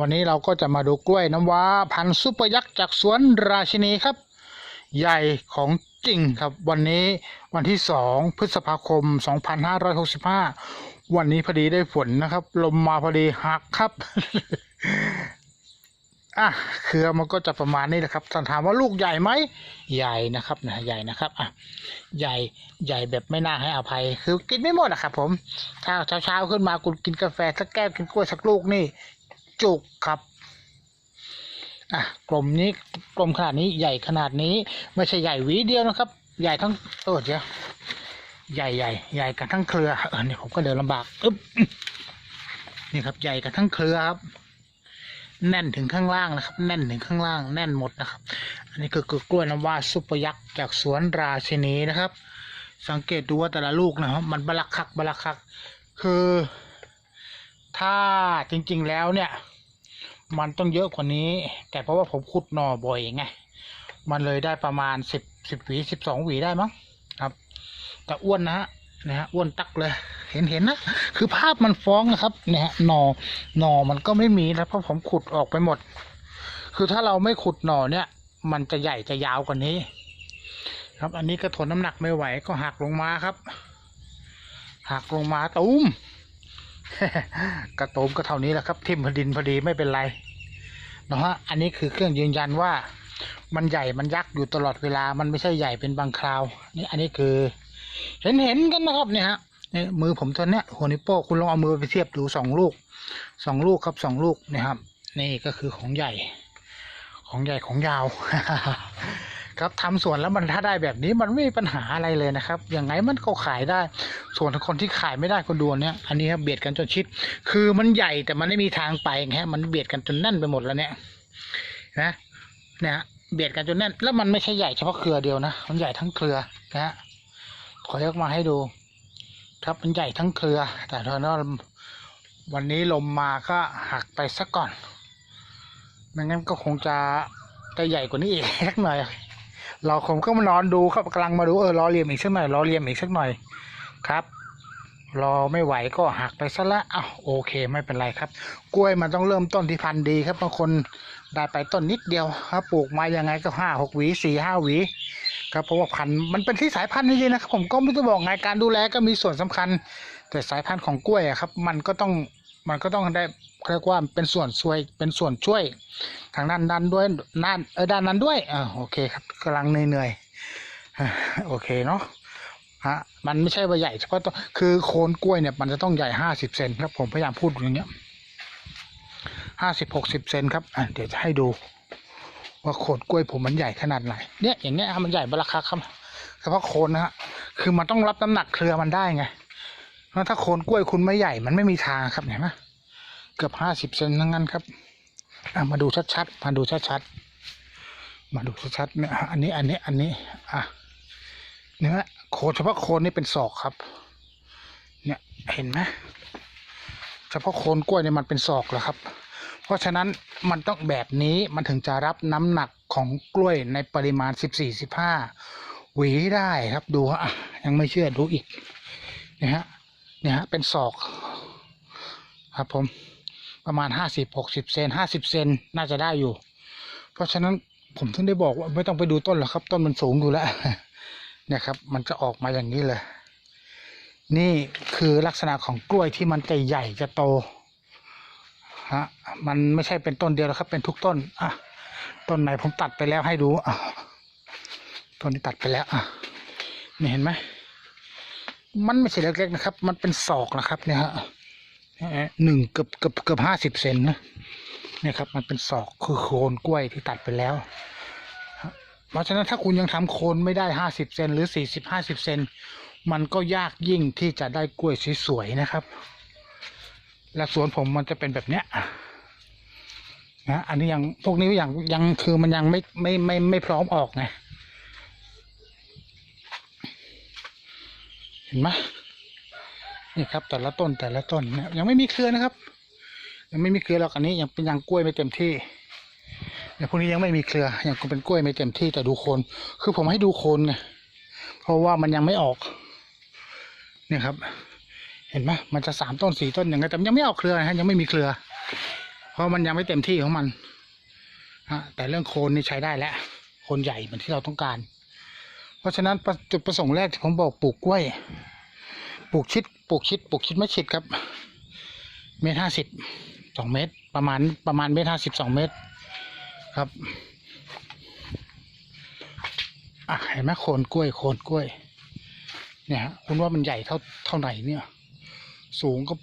วันนี้เราก็จะมาดูกล้วยน้ำว้าพันธุ์ซุปเปอร์ยักษ์จากสวนราชินีครับ ใหญ่ของจริงครับ วันนี้วันที่ 2 พฤษภาคม 2565 วันนี้พอดีได้ฝนนะครับ ลมมาพอดีหักครับอะเครือมันก็จะประมาณนี้แหละครับถามว่าลูกใหญ่ไหมใหญ่นะครับนะใหญ่นะครับอะใหญ่ใหญ่แบบไม่น่าให้อภัย คือกินไม่หมดอะครับผมถ้าเช้าๆขึ้นมาคุณกินกาแฟสักแก้วกินกล้วยสักลูกนี่ จุกครับอะกลมนี้กลมขนาดนี้ใหญ่ขนาดนี้ ไม่ใช่ใหญ่หวีเดียวนะครับ ใหญ่ทั้งเออเดี๋ยวใหญ่ใหญ่ใหญ่กันทั้งเครือเออนี่ผมก็เดินลำบากอึ๊บนี่ครับใหญ่กันทั้งเครือครับ แน่นถึงข้างล่างนะครับ แน่นถึงข้างล่างแน่นหมดนะครับ อันนี้คือกกล้วยน้ำว้าซุปเปอร์ยักษ์จากสวนราชินีนะครับ สังเกตดูว่าแต่ละลูกนะครับ มันบลักคักบลักคัก คือ ถ้าจริง ๆ แล้วเนี่ย มันต้องเยอะกว่านี้ แต่เพราะว่าผมขุดหน่อบ่อยไงมันเลยได้ประมาณสิบสิบหวีสิบสองหวีได้มั้งครับ แต่อ้วนนะฮะนะฮะอ้วนตักเลย เห็นเห็นนะคือภาพมันฟ้องนะครับเนี่ยฮะหน่อหน่อมันก็ไม่มีแล้วเพราะผมขุดออกไปหมด คือถ้าเราไม่ขุดหน่อเนี่ย มันจะใหญ่จะยาวกว่านี้ ครับอันนี้ก็ทนน้ำหนักไม่ไหวก็หักลงมาครับหักลงมาตุ้ม กระโตมก็เท่านี้แหละครับ ทิ่มพดินพอดีไม่เป็นไรนะฮะอันนี้คือเครื่องยืนยันว่ามันใหญ่มันยักษ์อยู่ตลอดเวลา มันไม่ใช่ใหญ่เป็นบางคราวนี่อันนี้คือ เห็นเห็นกันนะครับเนี่ยฮะนี่มือผมตัวเนี้ยหัวนิ้วโป้คุณลองเอามือไปเทียบดูสองลูกสองลูกครับสองลูกนี่ครับ นี่ก็คือของใหญ่ ของใหญ่ของยาว ครับทำสวนแล้วมันถ้าได้แบบนี้มันไม่มีปัญหาอะไรเลยนะครับยังไงมันก็ขายได้ ส่วนคนที่ขายไม่ได้คนดูเนี่ยอันนี้ครับเบียดกันจนชิด คือมันใหญ่แต่มันไม่มีทางไปไงฮะมันเบียดกันจนแน่นไปหมดแล้วเนี่ยนะเนี่ยเบียดกันจนแน่นแล้วมันไม่ใช่ใหญ่เฉพาะเครือเดียวนะมันใหญ่ทั้งเครือนะฮะขอยกมาให้ดู ครับมันใหญ่ทั้งเครือ แต่ตอนนั้นวันนี้ลมมาก็หักไปสักก่อนไม่งั้นก็คงจะได้ใหญ่กว่านี้อีกสักหน่อย เราคงก็มานอนดูครับกำลังมาดูเออรอเรียมอีกสักหน่อยรอเรียมอีกสักหน่อยครับรอไม่ไหวก็หักไปซะละอ้าวโอเคไม่เป็นไรครับ กล้วยมันต้องเริ่มต้นที่พันธุ์ดีครับบางคนได้ไปต้นนิดเดียวครับปลูกมายังไงก็ห้าหกหวีสี่ห้าหวีครับเพราะว่าพันธุ์มันเป็นที่สายพันธุ์จริงๆนะครับผมก็ไม่ต้องบอกไงการดูแลก็มีส่วนสำคัญ แต่สายพันธุ์ของกล้วยอะครับ มันก็ต้อง มันก็ต้องได้เรียกว่าเป็นส่วนช่วยเป็นส่วนช่วย ทางด้านด้านด้วยด้านเออด้านนั้นด้วยอ่าโอเคครับกำลังเหนื่อยๆอ่าโอเคเนาะฮะมันไม่ใช่ว่าใหญ่เฉพาะตัวคือโคนกล้วยเนี่ยมันจะต้องใหญ่ห้าสิบเซนครับผมพยายามพูดอย่างเงี้ยห้าสิบหกสิบเซนครับอะเดี๋ยวจะให้ดู ว่าโคนกล้วยผมมันใหญ่ขนาดไหนเนี่ยอย่างเงี้ยมันใหญ่บลักคักครับเฉพาะโคนนะฮะคือมันต้องรับน้ำหนักเครือมันได้ไง เพราะถ้าโคนกล้วยคุณไม่ใหญ่มันไม่มีทางครับเห็นไหมเกือบห้าสิบเซนทั้งนั้นครับมาดูชัดๆมาดูชัดๆมาดูชัดๆเนี่ยอันนี้อันนี้อันนี้อะเนื้อโคนเฉพาะโคนนี่เป็นศอกครับ เนี่ยเห็นไหมเฉพาะโคนกล้วยเนี่ยมันเป็นศอกแล้วครับ เพราะฉะนั้นมันต้องแบบนี้มันถึงจะรับน้ำหนักของกล้วยในปริมาณสิบสี่สิบห้าหวีได้ครับดูฮะยังไม่เชื่อดูอีกนี่ยฮะ เนี่ยฮะเป็นศอก ครับผมประมาณห้าสิบหกสิบเซนห้าสิบเซนน่าจะได้อยู่ เพราะฉะนั้นผมถึงได้บอกว่าไม่ต้องไปดูต้นหรอกครับ ต้นมันสูงอยู่แล้วเนี่ยครับ มันจะออกมาอย่างนี้เลย นี่คือลักษณะของกล้วยที่มันจะใหญ่จะโตฮะมันไม่ใช่เป็นต้นเดียวแล้วครับ เป็นทุกต้นอะต้นไหนผมตัดไปแล้วให้ดูอะต้นนี้ตัดไปแล้วอะนี่เห็นไหม มันไม่ใช่เล็กๆนะครับ มันเป็นศอกนะครับเนี่ยฮะหนึ่งเกือบเกือบเกือบห้าสิบเซนนะเนี่ยครับ มันเป็นศอกคือโคนกล้วยที่ตัดไปแล้ว เพราะฉะนั้นถ้าคุณยังทำโคนไม่ได้ห้าสิบเซนหรือสี่สิบห้าสิบเซนมันก็ยากยิ่งที่จะได้กล้วยสวยๆนะครับ และสวนผมมันจะเป็นแบบเนี้ยนะอันนี้ยังพวกนี้ยังยังคือมันยังไม่ไม่ไม่ไม่พร้อมออกไง ห็นไหมนี่ครับ แต่ละต้นแต่ละต้นเนี่ยยังไม่มีเครือนะครับ ยังไม่มีเครือหรอกอันนี้ยังเป็นยังกล้วยไม่เต็มที่เนี่ยพวกนี้ยังไม่มีเครือยังเป็นกล้วยไม่เต็มที่แต่ดูโคน คือผมให้ดูโคนไงเพราะว่ามันยังไม่ออกเนี่ยครับ เห็นไหมมันจะสามต้นสี่ต้นอย่างเงี้ยแต่ยังไม่ออกเครือนะฮะยังไม่มีเครือ เพราะมันยังไม่เต็มที่ของมันฮะแต่เรื่องโคนนี่ใช้ได้แล้วโคนใหญ่เหมือนที่เราต้องการ เพราะฉะนั้นจุดประสงค์แรกที่ผมบอกปลูกกล้วย ปลูกชิด ปลูกชิด ปลูกชิดไม่ชิดครับ เมตรห้าสิบสองเมตร ประมาณประมาณเมตรห้าสิบสองเมตรครับอะเห็นไหมโคนกล้วยโคนกล้วย เนี่ยฮะคุณว่ามันใหญ่เท่าเท่าไหนเนี่ย สูงก็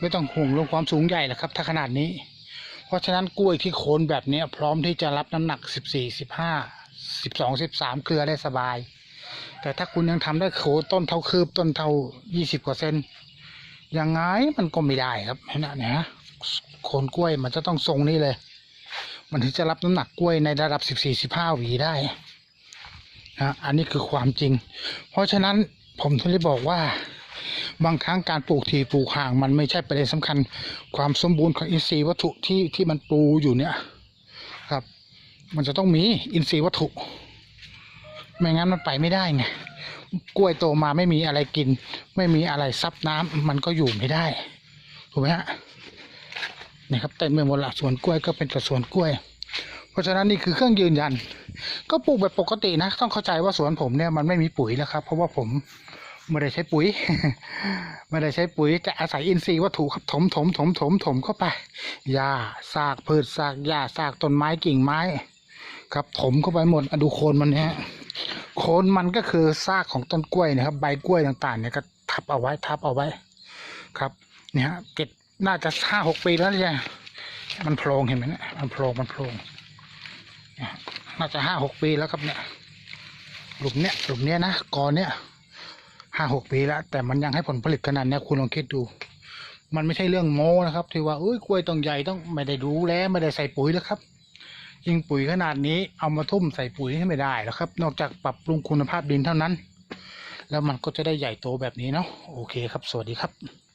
ไม่ต้องห่วงเรื่องความสูงใหญ่แหละครับ ถ้าขนาดนี้ เพราะฉะนั้นกล้วยที่โคนแบบนี้พร้อมที่จะรับน้ำหนักสิบสี่สิบห้าสิบสองสิบสามเครือได้สบาย แต่ถ้าคุณยังทำได้โคนต้นเท่าคืบต้นเท่ายี่สิบกว่าเซนยังไงมันก็ไม่ได้ครับเห็นไหมเนี่ยฮะโคนกล้วยมันจะต้องทรงนี้เลย มันถึงจะรับน้ำหนักกล้วยในระดับสิบสี่สิบห้าหวีได้นะอันนี้คือความจริง เพราะฉะนั้นผมถึงได้บอกว่า บางครั้งการปลูกทีปลูกห่าง มันไม่ใช่ประเด็นสำคัญ ความสมบูรณ์ของอินทรีย์วัตถุที่ที่มันปลูอยู่เนี่ย ครับ มันจะต้องมีอินทรีย์วัตถุ ไม่งั้นมันไปไม่ได้ไงกล้วยโตมาไม่มีอะไรกิน ไม่มีอะไรซับน้ำมันก็อยู่ไม่ได้ถูกไหมฮะนี่ครับเต็มไปหมดละสวนกล้วยก็เป็นแต่สวนกล้วย เพราะฉะนั้นนี่คือเครื่องยืนยัน ก็ปลูกแบบปกตินะ ต้องเข้าใจว่าสวนผมเนี่ยมันไม่มีปุ๋ยนะครับ เพราะว่าผมไม่ได้ใช้ปุ๋ย ไม่ได้ใช้ปุ๋ยจะอาศัยอินทรีย์วัตถุครับถมถมถมถมถมเข้าไปหญ้าซากพืชซากหญ้าซากต้นไม้กิ่งไม้ ครับถมเข้าไปหมดอะดูโคนมันเนี่ย โคนมันก็คือซากของต้นกล้วยนะครับ ใบกล้วยต่างๆ เนี่ยก็ทับเอาไว้ทับเอาไว้ ครับ เนี่ยฮะเก็บน่าจะห้าหกปีแล้วเนี่ยมันโพรงเห็นไหมเนี่ยมันโพรงมันโพรงเนี่ยน่าจะห้าหกปีแล้วครับเนี่ยหลุมเนี้ยหลุมเนี้ยนะกอเนี้ยห้าหกปีแล้ว แต่มันยังให้ผลผลิตขนาดเนี้ยคุณลองคิดดู มันไม่ใช่เรื่องโม้นะครับ ที่ว่าเอ้ยกล้วยต้องใหญ่ต้องไม่ได้ดูแลไม่ได้ใส่ปุ๋ยแล้วครับ ยิงปุ๋ยขนาดนี้เอามาทุ่มใส่ปุ๋ยให้ไม่ได้แล้วครับ นอกจากปรับปรุงคุณภาพดินเท่านั้น แล้วมันก็จะได้ใหญ่โตแบบนี้เนาะโอเคครับ สวัสดีครับ